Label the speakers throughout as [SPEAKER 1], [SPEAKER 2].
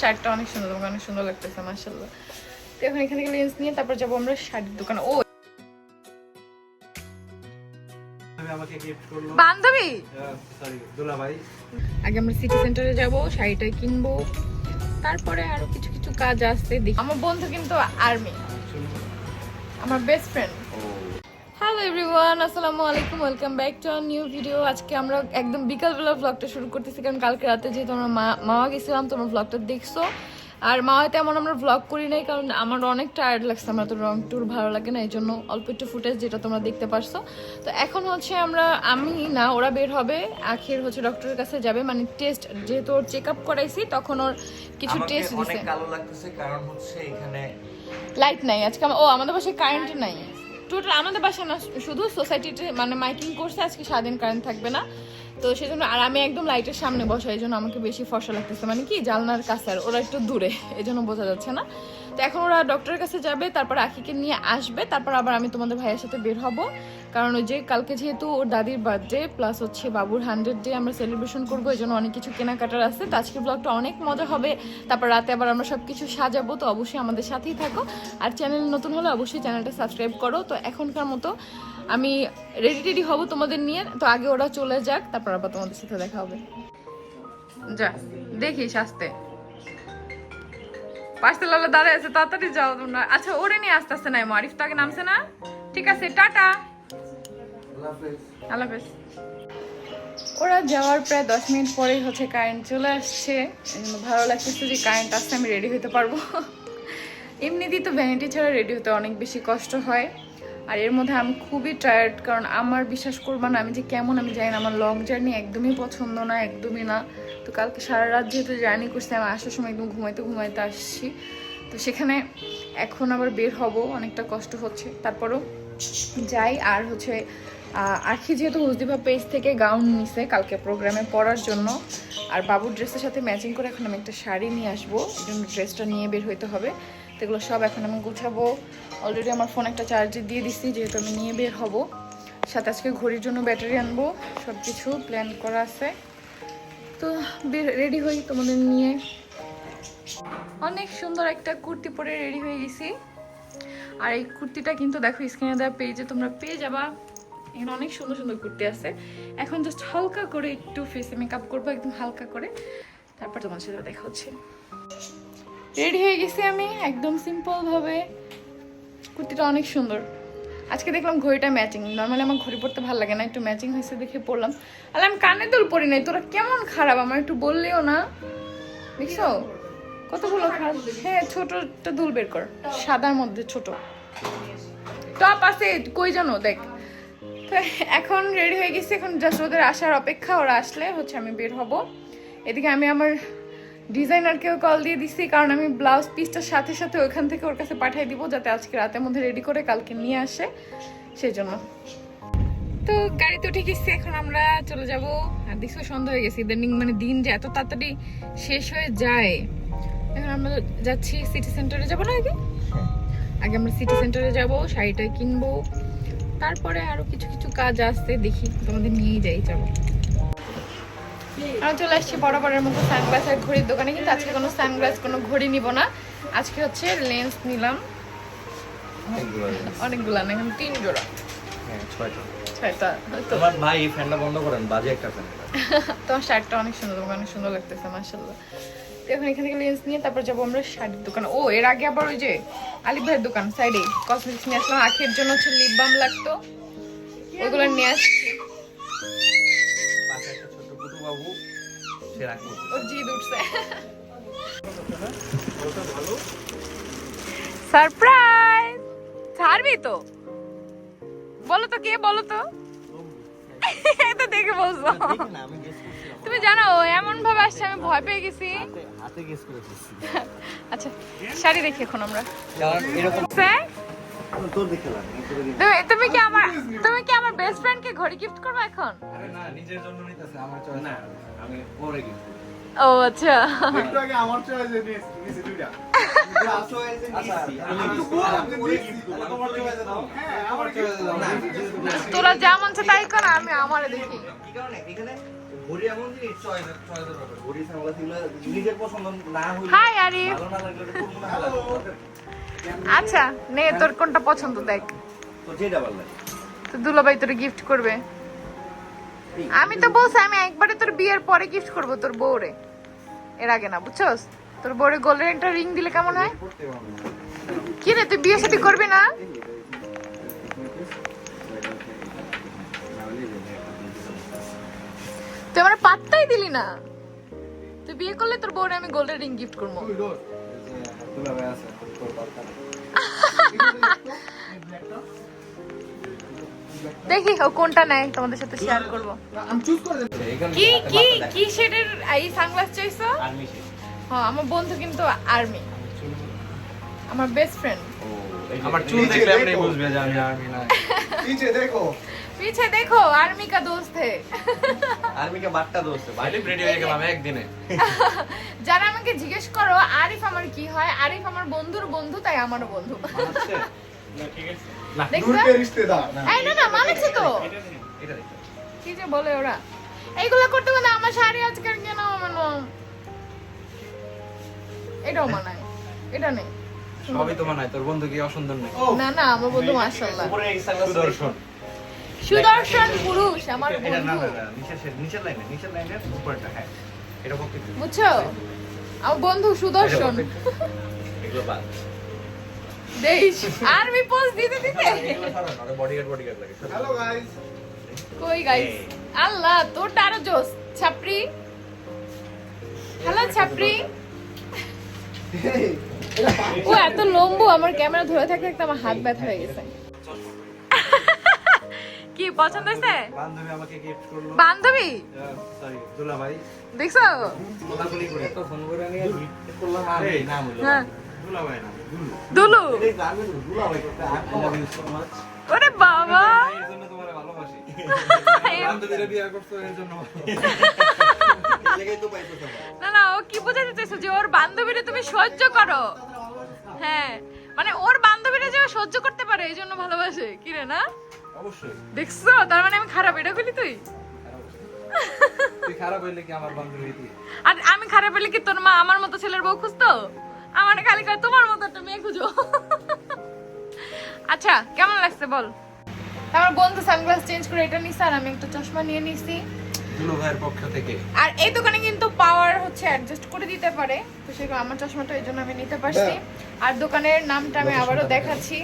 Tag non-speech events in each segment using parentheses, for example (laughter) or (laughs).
[SPEAKER 1] শার্টটা অনেক সুন্দর তোমাকে অনেক সুন্দর লাগতেছে মার্শাল্লাহ তো এখন এখান থেকে লেন্স নিয়ে তারপর যাব আমরা শাড়ির দোকানে। ও! বান্ধবী? আগে আমরা সিটি সেন্টারে যাব শাড়িটা কিনবো। তারপরে আরও কিছু কিছু কাজ দেখি। আমার বন্ধু কিন্তু আর্মি আমার বেস্ট ফ্রেন্ড হ্যালো এভরিওয়ান আসসালামু আলাইকুম welcome back to our new video আজকে আমরা একদম বিকালবেলা ব্লগটা শুরু করতেছি কারণ কালকে রাতে যেহেতু আমরা মা- মাওয়া গেছিলাম তোমরা ব্লগটা দেখছ। আর মাওয়াতে এমন আমরা ব্লগ করি নাই কারণ আমার অনেক টায়ার্ড লাগছে আমার তো রং টুর ভালো লাগে না এই জন্য অল্প একটু ফুটেজ যেটা তোমরা দেখতে পারছ। তো এখন হচ্ছে আমরা আমি না ওরা বের হবে আখের হচ্ছে ডক্টরের কাছে যাবে মানে টেস্ট যেহেতু ওর চেক আপ করাইছি তখন ওর কিছু টেস্ট দিছে।
[SPEAKER 2] কালো লাগতেছে কারণ হচ্ছে এখানে
[SPEAKER 1] লাইট নাই আজকে ও আমাদের বাসায় কারেন্ট নাই। টোটাল আমাদের বাসা না, শুধু সোসাইটিতে মানে মাইকিং করছে, আজকে স্বাধীন কারেন্ট থাকবে না। তো সেজন্য আর আমি একদম লাইটের সামনে বসা এই জন্য আমাকে বেশি ফসল লাগতেছে। মানে কি জালনার কাছে আর, ওরা একটু দূরে, এই জন্য বোঝা যাচ্ছে না। তো এখন ওরা ডক্টরের কাছে যাবে, তারপর আখিকে নিয়ে আসবে, তারপর আবার আমি তোমাদের ভাইয়ের সাথে বের হব। কারণ ওই যে কালকে যেহেতু ওর দাদির বার্থডে প্লাস হচ্ছে বাবুর হান্ড্রেড ডে আমরা সেলিব্রেশন করব, এই জন্য অনেক কিছু কেনাকাটার আছে। তো আজকের ব্লগটা অনেক মজা হবে। তারপর রাতে আবার আমরা সব কিছু সাজাবো, তো অবশ্যই আমাদের সাথেই থাকো। আর চ্যানেল নতুন হলে অবশ্যই চ্যানেলটা সাবস্ক্রাইব করো। তো এখনকার মতো আমি রেডি টেডি হব তোমাদের নিয়ে। তো আগে ওরা চলে যাক, তারপর আবার তোমাদের সাথে দেখা হবে। যা, দেখিস, আসতে। পাঁচটা লালা দাঁড়ায় আছে তাড়াতাড়ি যাও তোমরা। আচ্ছা ওরে নিয়ে আসতে আসতে নাই মারিফ তো আগে নামছে না? ঠিক আছে টাটা। আল্লাহ হাফেজ। ওরা যাওয়ার প্রায় দশ মিনিট পরেই হচ্ছে কারেন্ট চলে আসছে। ভালো লাগতেছে যে কারেন্ট আসছে আমি রেডি হতে পারব। এমনিতেই তো ভ্যানিটি ছাড়া রেডি হতে অনেক বেশি কষ্ট হয়। আর এর মধ্যে আমি খুবই টায়ার্ড কারণ আমার বিশ্বাস করব না আমি যে কেমন আমি জানি না আমার লং জার্নি একদমই পছন্দ না একদমই না। তো কালকে সারা রাত যেহেতু জার্নি করছি, আমি আসার সময় একদম ঘুমাইতে ঘুমাইতে আসছি। তো সেখানে এখন আবার বের হব, অনেকটা কষ্ট হচ্ছে। তারপরও যাই, আর হচ্ছে আখি যেহেতু হুজদিভা পেজ থেকে গাউন নিছে কালকে প্রোগ্রামে পরার জন্য, আর বাবুর ড্রেসের সাথে ম্যাচিং করে এখন আমি একটা শাড়ি নিয়ে আসব, এই জন্য ড্রেসটা নিয়ে বের হইতে হবে। তো এগুলো সব এখন আমি গুছাবো। অলরেডি আমার ফোন একটা চার্জে দিয়ে দিছি, যেহেতু আমি নিয়ে বের হব। সাথে আজকে ঘড়ির জন্য ব্যাটারি আনব সব কিছু প্ল্যান করা আছে। তো রেডি হই তোমাদের নিয়ে। অনেক সুন্দর একটা কুর্তি পরে রেডি হয়ে গেছি। আর এই কুর্তিটা কিন্তু দেখো স্ক্রিনে দেওয়া পেজে তোমরা পেয়ে যাবা। এখানে অনেক সুন্দর সুন্দর কুর্তি আছে। এখন জাস্ট হালকা করে একটু ফেসে মেকআপ করব, একদম হালকা করে। তারপর তোমার সাথে দেখা হচ্ছে। রেডি হয়ে গেছি আমি, একদম সিম্পলভাবে কুর্তিটা অনেক সুন্দর। আজকে দেখলাম ঘড়িটা ম্যাচিং নর্মালি আমার ঘড়ি পরতে ভালো লাগে না একটু ম্যাচিং হয়েছে দেখে পড়লাম। আর আমি কানে দুল পরি নাই তোরা কেমন খারাপ? আমার একটু বললেও না। দেখছ? কতগুলো খারাপ? হ্যাঁ ছোট একটা দুল বের কর। সাদার মধ্যে ছোট। টপ আছে কই জানো? দেখ। তো এখন রেডি হয়ে গেছি এখন জাস্ট ওদের আসার অপেক্ষা ওরা আসলে হচ্ছে আমি বের হব। এদিকে আমি আমার ডিজাইনারকেও কল দিয়ে দিছি, কারণ আমি ব্লাউজ পিসটার সাথে সাথে ওইখান থেকে ওর কাছে পাঠিয়ে দিব যাতে আজকে রাতের মধ্যে রেডি করে কালকে নিয়ে আসে সেই জন্য তো গাড়িতে উঠে গেছি এখন আমরা চলে যাব। আর দেখছ, সন্ধ্যা হয়ে গেছে ইদানিং মানে দিন যে এত তাড়াতাড়ি শেষ হয়ে যায়। এখন আমরা যাচ্ছি সিটি সেন্টারে যাব না আগে? আগে আমরা সিটি সেন্টারে যাব শাড়িটা কিনবো। তারপরে আরও কিছু কিছু কাজ আসছে দেখি তোমাদের নিয়েই যাই যাব আমরা চলে আসছি বরাবরের মতো সানগ্লাস আর ঘড়ির দোকানে কিন্তু আজকে কোনো সানগ্লাস কোনো ঘড়ি নিব না। আজকে হচ্ছে লেন্স নিলাম। অনেকগুলা না এখন তিন জোড়া।
[SPEAKER 2] হ্যাঁ, তোমার ভাই ফ্যানটা বন্ধ করেন বাজে একটা ফ্যান (laughs)
[SPEAKER 1] তোমার শার্টটা অনেক সুন্দর তোমাকে অনেক সুন্দর লাগতেছে এখন এখান থেকে লেন্স নিয়ে তারপর যাব আমরা শাড়ির দোকানে। ও এর আগে আবার ওই যে আলিফ ভাইয়ের দোকান সাইডে কসমেটিক্স নিয়ে আসলাম। আখের জন্য হচ্ছে লিপ বাম লাগতো। ওইগুলো নিয়ে আসছি।
[SPEAKER 2] বাবু সে রাখব
[SPEAKER 1] ও জিদ উঠছে। সারপ্রাইজ! ছাড়বি তো। বলো তো কে বলো তো। এই তো দেখে বলছো। তুমি জানো এমন ভাবে আসছে আমি ভয় পেয়ে গেছি। আচ্ছা শাড়ি দেখি এখন আমরা।
[SPEAKER 2] এরকম
[SPEAKER 1] তুমি- তুমি কি আমার তুমি কি আমার বেস্ট ফ্রেন্ড কে ঘড়ি গিফট করবে এখন
[SPEAKER 2] আরে না নিজের জন্য নিতেছে আমার চয়েস না আমি পরে গিফট
[SPEAKER 1] ও আচ্ছা
[SPEAKER 3] একটু আগে আমার চয়েস নিয়েছি দুইটা
[SPEAKER 2] আচ্ছা
[SPEAKER 3] হ্যাঁ
[SPEAKER 1] তোরা যা মন তাই কর আমি আমারে দেখি
[SPEAKER 2] কি কারণে এখানে ঘড়ি এমন জিনিস চয়েস চয়েসের ব্যাপার ঘড়ি সামলা ছিল নিজের পছন্দ না হইলে
[SPEAKER 1] হাই আরিফ
[SPEAKER 2] ভালো না লাগলে ওটা না
[SPEAKER 1] আচ্ছা নে তোর কোনটা পছন্দ দেখ।
[SPEAKER 2] তো যেটা ভালো লাগে।
[SPEAKER 1] তো দুলাভাই তোর গিফট করবে। আমি তো বলছি আমি একবারে তোর বিয়ের পরে গিফট করব তোর বউরে। এর আগে না বুঝছস? তোর বউরে গোল্ডেন একটা রিং দিলে কেমন হয়? কি রে তুই বিয়ে সাথে করবি না? তুই আমার পাত্তাই দিলি না। তুই বিয়ে করলে তোর বউরে আমি গোল্ডেন রিং গিফট করব। দেখি ও কোনটা নেয় তোমাদের সাথে শেয়ার করব।
[SPEAKER 3] আমি চুজ করে দেব।
[SPEAKER 1] কি কি কি শেডের এই সানগ্লাস চাইছো। হ্যাঁ আমার বন্ধু কিন্তু আর্মি আমার বেস্ট ফ্রেন্ড
[SPEAKER 2] ও,
[SPEAKER 3] আমার চুল দেখলে আপনি বুঝবে যে আমি আর্মি না। নিচে দেখো।
[SPEAKER 1] पीछे देखो आर्मी का दोस्त है
[SPEAKER 2] আর্মিকে বাট্টা দোষে
[SPEAKER 3] বাইরে রেডি হয়ে গেলাম একদিনে
[SPEAKER 1] যারা আমাকে জিজ্ঞেস করো আরিফ আমার কি হয় আরিফ আমার বন্ধুর বন্ধু তাই আমারও বন্ধু
[SPEAKER 2] মানাচ্ছে?
[SPEAKER 1] দেখছো
[SPEAKER 3] রিশতেদার
[SPEAKER 1] এই না না মানাচ্ছে তো
[SPEAKER 2] এটা দেখতে হবে।
[SPEAKER 1] কি যে বলে ওরা এইগুলো করতে গেলে আমার শাড়ি আজকের কেন মানে এটাও মানায় এটা নেই
[SPEAKER 3] সবই তো মানায় তোর বন্ধু কি অসুন্দর নেই
[SPEAKER 1] না না আমার বন্ধু মাশাআল্লাহ
[SPEAKER 2] উপরে এই sunglass
[SPEAKER 3] সুদর্শন
[SPEAKER 1] সুদর্শন পুরুষ আমার বন্ধু
[SPEAKER 2] না না নিচের শেড নিচের লাইনে উপরটা হ্যাঁ। এটা
[SPEAKER 1] বুঝছ? আমার বন্ধু সুদর্শন।
[SPEAKER 2] এগুলো বাদ।
[SPEAKER 1] দেশ আর্মি পোস্ট দিতে দিতে।
[SPEAKER 2] এগুলো সারা না বডিগার্ড বডিগার্ড লাগে
[SPEAKER 3] হ্যালো গাইস
[SPEAKER 1] কই গাইস আল্লাহ তোরটা আরও জোস। ছাপরি হ্যালো ছাপরি ও এত লম্বু আমার ক্যামেরা ধরে থাকতে থাকতে আমার হাত ব্যথা হয়ে গেছে। কি পছন্দ হয়েছে?
[SPEAKER 3] বান্ধবী আমাকে গিফট করল।
[SPEAKER 1] বান্ধবী?
[SPEAKER 3] সরি দুলা ভাই।
[SPEAKER 1] দেখছ?
[SPEAKER 3] কোলাকুলি করে
[SPEAKER 2] তো ফোন করে নিয়ে করলাম আর
[SPEAKER 3] এই,
[SPEAKER 2] নাম হলো
[SPEAKER 1] হ্যাঁ।
[SPEAKER 3] দুলা ভাই না দুলু।
[SPEAKER 1] দুলু?
[SPEAKER 2] এই জানবে তো দুলা ভাই করতে I love you so much
[SPEAKER 1] ওরে বাবা।
[SPEAKER 3] এর জন্য তোমার ভালোবাসি। (laughs) বান্ধবীরা বিয়ে করছ এর জন্য।
[SPEAKER 2] এই
[SPEAKER 1] না না ও কি বোঝাতে চাইছো যে ওর বান্ধবীরা তুমি সহ্য করো? হ্যাঁ মানে ওর বান্ধবীরা যে সহ্য করতে পারে এই জন্য ভালোবাসে। কি রে না?
[SPEAKER 3] অবশ্যই।
[SPEAKER 1] দেখছ? তার মানে আমি খারাপ এটা বলি তুই?
[SPEAKER 3] তুই খারাপ হইলে কি আমার বান্ধবী দিয়ে
[SPEAKER 1] আর আমি খারাপ হলে কি তোর মা আমার মতো ছেলের বউ খুঁজতো? আমার খালি কয় তোমার মতো একটা মেয়ে খুঁজো। আচ্ছা কেমন লাগছে বল? আমার বন্ধু সানগ্লাস চেঞ্জ করে এটা নিছে আর আমি একটা চশমা নিয়ে নিছি।
[SPEAKER 3] দুলু ভাইয়ের পক্ষ থেকে।
[SPEAKER 1] আর এই দোকানে কিন্তু পাওয়ার হচ্ছে অ্যাডজাস্ট করে দিতে পারে। তো সেগুলো আমার চশমাটা এই জন্য আমি নিতে পারছি। আর দোকানের নামটা আমি আবারও দেখাচ্ছি।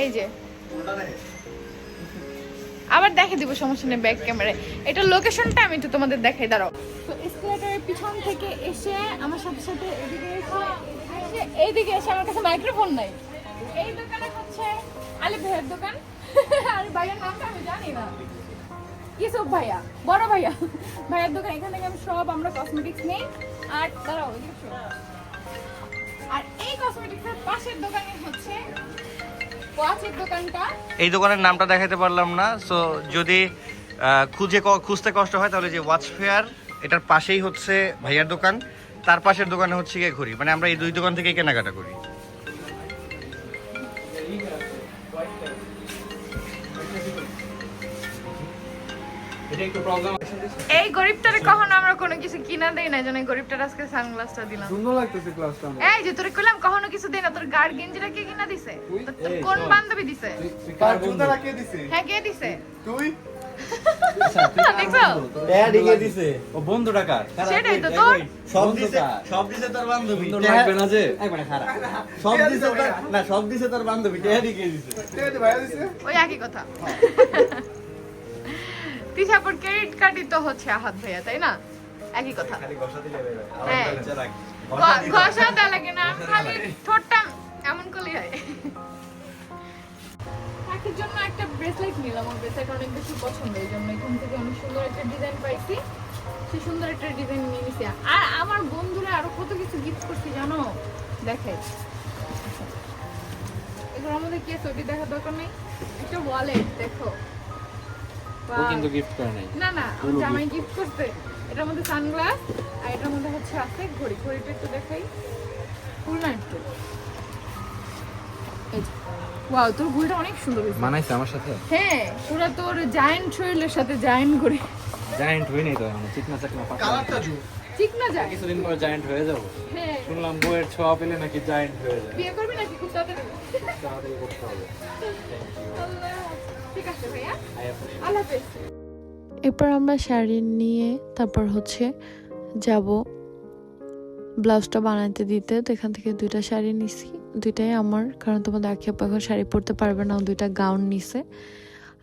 [SPEAKER 1] এই যে। আবার দেখে দিব সমস্যা নেই ব্যাক ক্যামেরায় এটা লোকেশনটা আমি একটু তোমাদের দেখাই দাঁড়াও। তো এসকেলেটরের পিছন থেকে এসে আমার সাথে সাথে এদিকে এসে এইদিকে এসে আমার কাছে মাইক্রোফোন নাই। এই দোকানে হচ্ছে আলি ভাইয়ের দোকান। (laughs) আর ভাইয়ের নামটা আমি জানি না। ইসব ভাইয়া বড় ভাইয়া। ভাইয়ার দোকান এখান থেকে আমি সব আমরা কসমেটিক্স নেই। আর দাঁড়াও এদিকে পাশের দোকানে হচ্ছে দোকানটা।
[SPEAKER 2] এই দোকানের নামটা দেখাতে পারলাম না সো যদি খুঁজে ক- খুঁজতে কষ্ট হয় তাহলে যে ওয়াচ ফেয়ার এটার পাশেই হচ্ছে ভাইয়ার দোকান তার পাশের দোকানে হচ্ছে গিয়ে ঘুরি মানে আমরা এই দুই দোকান থেকে কেনাকাটা করি।
[SPEAKER 3] এটা একটু প্রবলেম
[SPEAKER 1] এই গরিবটারে কখনো আমরা কোনো কিছু কিনা দেই না যেন এই গরিবটার আজকে সানগ্লাসটা দিলাম।
[SPEAKER 3] সুন্দর লাগতেছে ক্লাসটা
[SPEAKER 1] এই যে তোরে কইলাম কখনো কিছু দেই না তোর গাড় গেঞ্জিটা কে কিনা দিছে? কোন বান্ধবী দিছে?
[SPEAKER 3] কার জুতাটা কে দিছে?
[SPEAKER 1] হ্যাঁ কে দিছে?
[SPEAKER 3] তুই?
[SPEAKER 1] তোর
[SPEAKER 2] সব
[SPEAKER 3] বন্ধু
[SPEAKER 2] দিছে তোর বান্ধবী। (laughs)
[SPEAKER 1] ওই একই কথা। তিশাপুর ক্রেডিট কার্ডই তো হচ্ছে আহাত ভাইয়া তাই না? একই কথা।
[SPEAKER 2] খালি ঘষা হ্যাঁ। লাগে
[SPEAKER 1] ঘষা দেওয়া লাগে না খালি ঠোঁটটা এমন করলেই হয়। জন্য একটা ব্রেসলেট নিলাম ওর ব্রেসলেট অনেক বেশি পছন্দ এই জন্য এখান থেকে অনেক সুন্দর একটা ডিজাইন পাইছি। সে সুন্দর একটা ডিজাইন নিয়ে নিছি। আর আমার বন্ধুরা আরও কত কিছু গিফট করছি জানো? দেখে। এগুলো আমাদের কি আছে? ওটি দেখার দরকার নেই? একটা ওয়ালেট দেখো।
[SPEAKER 3] ও কিন্তু গিফট করে নাই।
[SPEAKER 1] না না আমার জামাই গিফট করতে এটার মধ্যে সানগ্লাস আর এটার মধ্যে হচ্ছে আছে ঘড়ি। ঘড়িটা একটু দেখাই। ফুল না একটু ওয়াও তোর ঘুড়িটা অনেক সুন্দর হয়েছে।
[SPEAKER 3] মানাইছে আমার সাথে?
[SPEAKER 1] হ্যাঁ পুরো তোর জায়েন্ট শরীরের সাথে জায়েন্ট ঘুড়ি।
[SPEAKER 3] জায়েন্ট হই নাই তো এখন। চিকনা চাকনা পাকা?
[SPEAKER 1] ঠিক না যায়
[SPEAKER 3] কিছুদিন পরে জায়েন্ট হয়ে যাব।
[SPEAKER 1] হ্যাঁ।
[SPEAKER 3] শুনলাম বউয়ের ছোঁয়া পেলে নাকি জায়েন্ট হয়ে যায়।
[SPEAKER 1] বিয়ে করবি নাকি? খুব তাড়াতাড়ি।
[SPEAKER 3] তাড়াতাড়ি করতে হবে।
[SPEAKER 1] আল্লাহ। ঠিক আছে ভাইয়া। আল্লাহ হাফেজ।
[SPEAKER 4] এরপর আমরা শাড়ি নিয়ে তারপর হচ্ছে যাব ব্লাউজটা বানাইতে দিতে। তো এখান থেকে দুইটা শাড়ি নিছি। দুইটাই আমার কারণ তোমাদের আখি আপা এখন শাড়ি পরতে পারবে না দুইটা গাউন নিছে।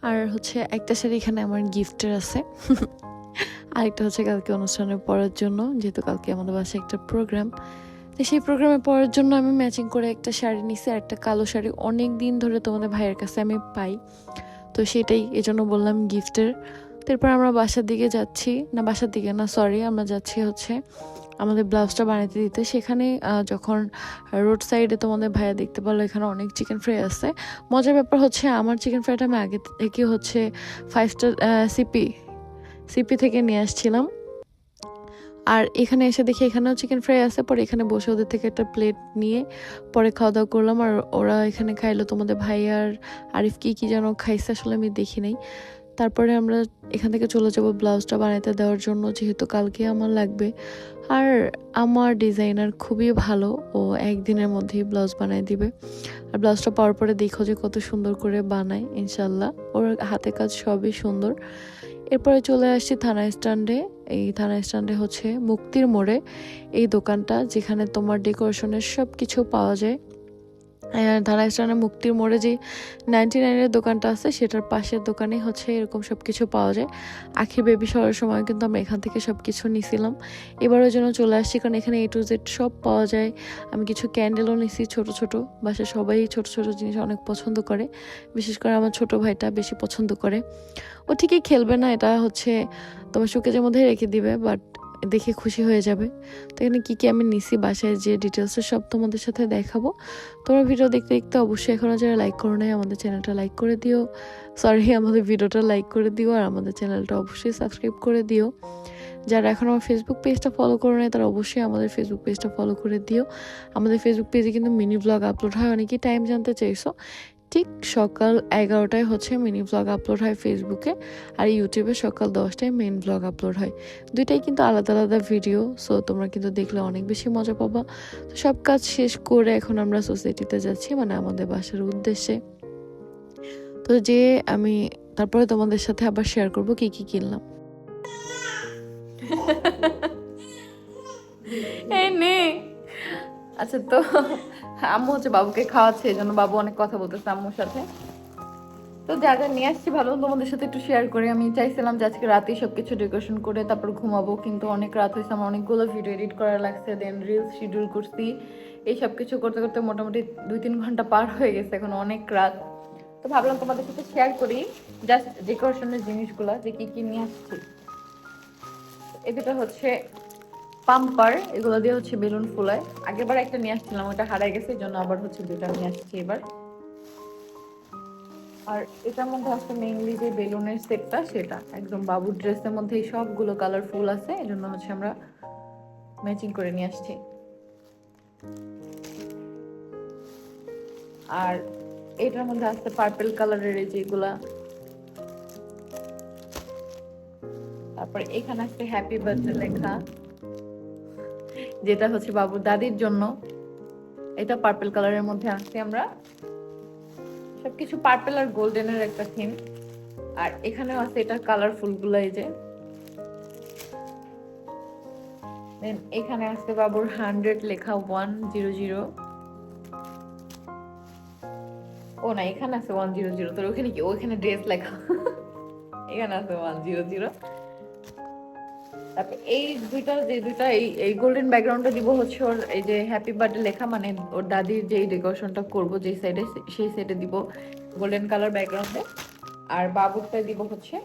[SPEAKER 4] আর হচ্ছে একটা শাড়ি এখানে আমার গিফটের আছে। (laughs) আরেকটা হচ্ছে কালকে অনুষ্ঠানে পরার জন্য যেহেতু কালকে আমাদের বাসায় একটা প্রোগ্রাম তো সেই প্রোগ্রামে পরার জন্য আমি ম্যাচিং করে একটা শাড়ি নিছি আর একটা কালো শাড়ি অনেক দিন ধরে তোমাদের ভাইয়ের কাছে আমি পাই। তো সেটাই এজন্য বললাম গিফটের। তারপর আমরা বাসার দিকে যাচ্ছি। না, বাসার দিকে না সরি আমরা যাচ্ছি হচ্ছে আমাদের ব্লাউজটা বানাতে দিতে। সেখানে যখন রোড সাইডে তোমাদের ভাইয়া দেখতে পারল এখানে অনেক চিকেন ফ্রাই আছে। মজার ব্যাপার হচ্ছে আমার চিকেন ফ্রাইটা আমি আগে থেকে হচ্ছে ফাইভ স্টার সিপি সিপি থেকে নিয়ে আসছিলাম। আর এখানে এসে দেখি এখানেও চিকেন ফ্রাই আছে, পরে এখানে বসে ওদের থেকে একটা প্লেট নিয়ে পরে খাওয়া দাওয়া করলাম। আর ওরা এখানে খাইলো তোমাদের ভাই আর আরিফ কি কি যেন খাইছে আসলে আমি দেখি নাই। তারপরে আমরা এখান থেকে চলে যাব ব্লাউজটা বানাইতে দেওয়ার জন্য, যেহেতু কালকে আমার লাগবে। আর আমার ডিজাইনার খুবই ভালো, ও একদিনের মধ্যেই ব্লাউজ বানাই দিবে। আর ব্লাউজটা পাওয়ার পরে দেখো যে কত সুন্দর করে বানায় ইনশাল্লাহ ওর হাতে কাজ সবই সুন্দর। এরপরে চলে আসছি থানা স্ট্যান্ডে। এই থানা স্ট্যান্ডে হচ্ছে মুক্তির মোড়ে। এই দোকানটা যেখানে তোমার ডেকোরেশনের সব কিছু পাওয়া যায়। থানা স্ট্যান্ডে মুক্তির মোড়ে যে নাইনটি নাইনের দোকানটা আছে, সেটার পাশের দোকানে হচ্ছে এরকম সব কিছু পাওয়া যায়। আখি বেবি সরার সময় কিন্তু আমরা এখান থেকে সব কিছু নিছিলাম। এবারের জন্য চলে আসছি, কারণ এখানে এ টু জেড সব পাওয়া যায়। আমি কিছু ক্যান্ডেলও নিছি ছোট ছোট। বাসায় সবাই ছোট ছোট জিনিস অনেক পছন্দ করে। বিশেষ করে আমার ছোট ভাইটা বেশি পছন্দ করে। ও ঠিকই খেলবে না, এটা হচ্ছে তোমার শোকেজের মধ্যে রেখে দিবে বাট দেখে খুশি হয়ে যাবে। তো এখানে কী কী আমি নিছি বাসায় যে ডিটেলসটা সব তোমাদের সাথে দেখাবো। তোমরা ভিডিও দেখতে দেখতে অবশ্যই এখনও যারা লাইক করো নাই, আমাদের চ্যানেলটা লাইক করে দিও। সরি আমাদের ভিডিওটা লাইক করে দিও আর আমাদের চ্যানেলটা অবশ্যই সাবস্ক্রাইব করে দিও। যারা এখন আমার ফেসবুক পেজটা ফলো করো নাই, তারা অবশ্যই আমাদের ফেসবুক পেজটা ফলো করে দিও। আমাদের ফেসবুক পেজে কিন্তু মিনি ব্লগ আপলোড হয়, অনেকেই টাইম জানতে চাইছো। ঠিক সকাল এগারোটায় হচ্ছে মিনি ব্লগ আপলোড হয় ফেসবুকে আর ইউটিউবে সকাল দশটায় মেন ব্লগ আপলোড হয়। দুইটাই কিন্তু আলাদা আলাদা ভিডিও সো তোমরা কিন্তু দেখলে অনেক বেশি মজা পাবা। তো সব কাজ শেষ করে এখন আমরা সোসাইটিতে যাচ্ছি মানে আমাদের বাসার উদ্দেশ্যে। তো যে আমি, তারপরে তোমাদের সাথে আবার শেয়ার করব কি কি কিনলাম।
[SPEAKER 1] আচ্ছা তো আম্মু হচ্ছে বাবুকে খাওয়াচ্ছে, এই জন্য বাবু অনেক কথা বলতেছে আম্মুর সাথে। তো যা যা নিয়ে আসছি ভালো, তোমাদের সাথে একটু শেয়ার করে। আমি চাইছিলাম যে আজকে রাতেই সব কিছু ডেকোরেশন করে তারপর ঘুমাবো, কিন্তু অনেক রাত হয়েছে, আমার অনেকগুলো ভিডিও এডিট করা লাগছে দেন রিলস শিডিউল করছি। এই সব কিছু করতে করতে মোটামুটি দুই তিন ঘণ্টা পার হয়ে গেছে এখন অনেক রাত। তো ভাবলাম তোমাদের সাথে শেয়ার করি জাস্ট ডেকোরেশনের জিনিসগুলো, যে কি কি নিয়ে আসছি। এই দুটো হচ্ছে পাম্পার, এগুলো দিয়ে হচ্ছে বেলুন ফুলায়। আগেরবার একটা নিয়ে আসছিলাম, ওটা হারাই গেছে, এই জন্য আবার হচ্ছে দুটা নিয়ে আসছি এবার। আর এটার মধ্যে আছে মেইনলি যে বেলুনের সেটটা, সেটা। একদম বাবুর ড্রেসের মধ্যে এই সবগুলো কালারফুল আছে, এই জন্য হচ্ছে আমরা ম্যাচিং করে নিয়ে আসছি। আর এটার মধ্যে আছে পার্পল কালারের এই যেগুলা। তারপর এখানে আছে হ্যাপি বার্থডে লেখা। যেটা হচ্ছে বাবুর দাদির জন্য। এটা পার্পল কালারের মধ্যে আনছি আমরা। সবকিছু পার্পল আর গোল্ডেনের একটা থিম আর এখানেও আছে এটা কালারফুলগুলো এই যে। এখানে আছে বাবুর হান্ড্রেড লেখা ওয়ান জিরো জিরো ও না, এখানে আছে ওয়ান জিরো জিরো তোর ওখানে কি? ওখানে ড্রেস লেখা। (laughs) এখানে আছে ওয়ান জিরো জিরো তারপর এই দুইটা, যে দুইটা, এই এই গোল্ডেন ব্যাকগ্রাউন্ডটা দিব হচ্ছে ওর এই যে হ্যাপি বার্থডে লেখা মানে ওর দাদির যেই ডেকোরেশনটা করব, যেই সাইডে সেই সাইডে দিব গোল্ডেন কালার ব্যাকগ্রাউন্ডে আর বাবুরটা দিব হচ্ছে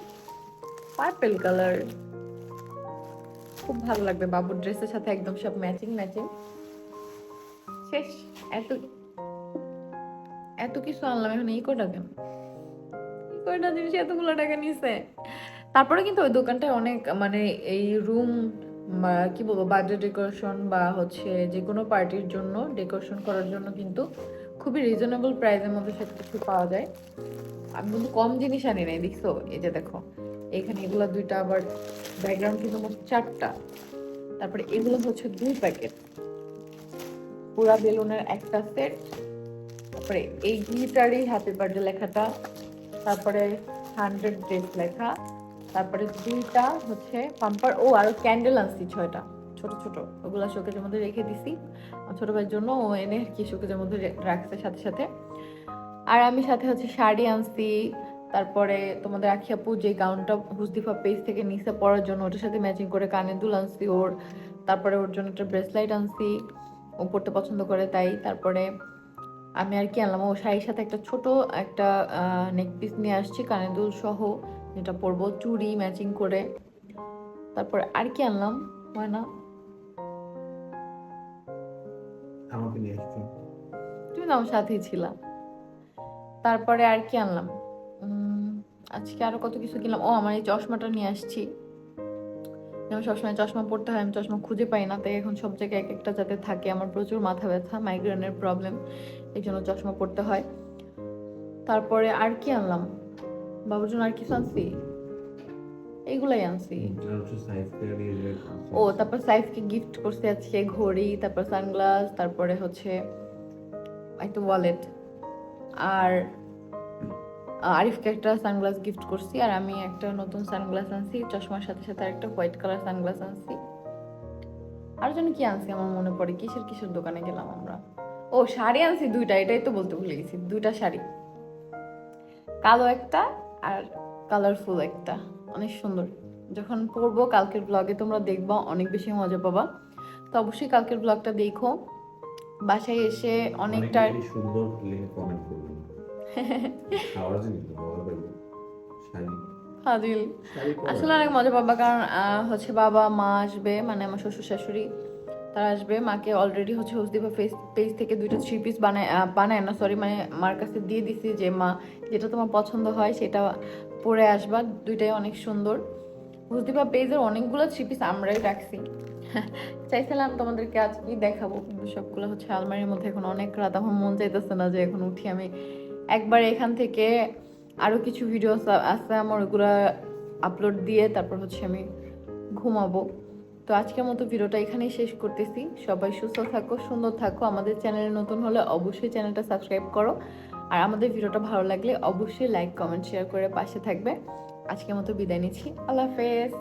[SPEAKER 1] পার্পল কালার খুব ভালো লাগবে বাবুর ড্রেসের সাথে একদম সব ম্যাচিং ম্যাচিং শেষ, এত এত কিছু আনলাম, এখন এই কটা কেন এই কয়টা জিনিস এতগুলো টাকা নিছে? তারপরে কিন্তু ওই দোকানটায় অনেক মানে এই রুম কি বলব বার্থডে ডেকোরেশন বা হচ্ছে যে কোনো পার্টির জন্য ডেকোরেশন করার জন্য কিন্তু খুবই রিজনেবল প্রাইসের মধ্যে সব কিছু পাওয়া যায়। আমি কিন্তু কম জিনিস আনি নাই, দেখছ? এই যে দেখো, এখানে এগুলো দুইটা আবার ব্যাকগ্রাউন্ড কিন্তু মোট চারটা। তারপরে এগুলো হচ্ছে দুই প্যাকেট পুরা বেলুনের একটা সেট তারপরে এই গিটারই হ্যাপি বার্থডে লেখাটা, তারপরে হান্ড্রেড ডেজ লেখা। তারপরে দুইটা হচ্ছে পাম্পার ও আরও ক্যান্ডেল আনছি ছয়টা, ছোট ছোট। ওগুলো শোকেজের মধ্যে রেখে দিছি। ছোট ভাইয়ের জন্য ও এনে কি শোকেজের মধ্যে রাখছে সাথে সাথে। আর আমি সাথে হচ্ছে শাড়ি আনছি, তারপরে তোমাদের আখি আপু যে গাউনটা হুজদিফা পেজ থেকে নিচে পড়ার জন্য, ওটার সাথে ম্যাচিং করে কানের দুল আনছি ওর। তারপরে ওর জন্য একটা ব্রেসলাইট আনছি, ও পড়তে পছন্দ করে তাই। তারপরে আমি আর কি আনলাম, ও শাড়ির সাথে একটা ছোট একটা নেক পিস নিয়ে আসছি কানের দুল সহ। যেটা পরবো চুড়ি ম্যাচিং করে। তারপরে আর কি আনলাম? হয় না
[SPEAKER 3] আমাকে নিয়ে আসছো
[SPEAKER 1] তুমি তো আমার সাথেই ছিলা। তারপরে আর কি আনলাম? আজকে আরও কত কিছু কিনলাম। ও আমার এই চশমাটা নিয়ে আসছি। যেমন সবসময় চশমা পড়তে হয় আমি চশমা খুঁজে পাই না তাই এখন সব জায়গায় এক একটা যাতে থাকে। আমার প্রচুর মাথা ব্যথা মাইগ্রেনের প্রবলেম এই জন্য চশমা পড়তে হয়। তারপরে আর কি আনলাম? বাবুর জন্য আর কিছু আনছি? এইগুলাই আনছি। ও তারপর সাইফকে গিফট করতে আজকে ঘড়ি তারপর সানগ্লাস তারপরে হচ্ছে একটা ওয়ালেট আর আরিফকে একটা সানগ্লাস গিফট করছি আর আমি একটা নতুন সানগ্লাস আনছি চশমার সাথে সাথে একটা হোয়াইট কালার সানগ্লাস আনছি। আর জন্য কি আনছি আমার মনে পড়ে? কিসের কিসের দোকানে গেলাম আমরা? ও শাড়ি আনছি দুইটা এটাই তো বলতে ভুলে গেছি দুইটা শাড়ি। কালো একটা আর কালারফুল একটা। অনেক সুন্দর। যখন পরবো কালকের ব্লগে তোমরা দেখবা অনেক বেশি মজা পাবা। তো অবশ্যই কালকের ব্লগটা দেখো। বাসায় এসে অনেকটা
[SPEAKER 5] সুন্দর কমেন্ট
[SPEAKER 1] আসলে অনেক মজা পাবা কারণ হচ্ছে বাবা মা আসবে মানে আমার শ্বশুর শাশুড়ি। তারা আসবে। মাকে অলরেডি হচ্ছে হুসদিফা ফেস পেজ থেকে দুইটা থ্রি পিস বানায় বানায় না সরি মানে মার কাছে দিয়ে দিছি যে, মা, যেটা তোমার পছন্দ হয় সেটা পরে আসবা, দুইটাই অনেক সুন্দর। হুসদিফা পেজের অনেকগুলো থ্রি পিস আমরাই রাখছি। (laughs) চাইছিলাম তোমাদেরকে আজকে দেখাবো, কিন্তু সবগুলো হচ্ছে আলমারির মধ্যে এখন অনেক রাত, আমার মন চাইতেছে না যে এখন উঠি আমি। একবার এখান থেকে আরও কিছু ভিডিও আছে, আমার ওগুলো আপলোড দিয়ে তারপর হচ্ছে আমি ঘুমাবো। তো আজকের মতো ভিডিওটা এখানেই শেষ করতেছি। সবাই সুস্থ থাকো, সুন্দর থাকো। আমাদের চ্যানেলে নতুন হলে অবশ্যই চ্যানেলটা সাবস্ক্রাইব করো। আর আমাদের ভিডিওটা ভালো লাগলে অবশ্যই লাইক, কমেন্ট, শেয়ার করে পাশে থাকবে। আজকের মতো বিদায় নিচ্ছি। আল্লাহ হাফেজ।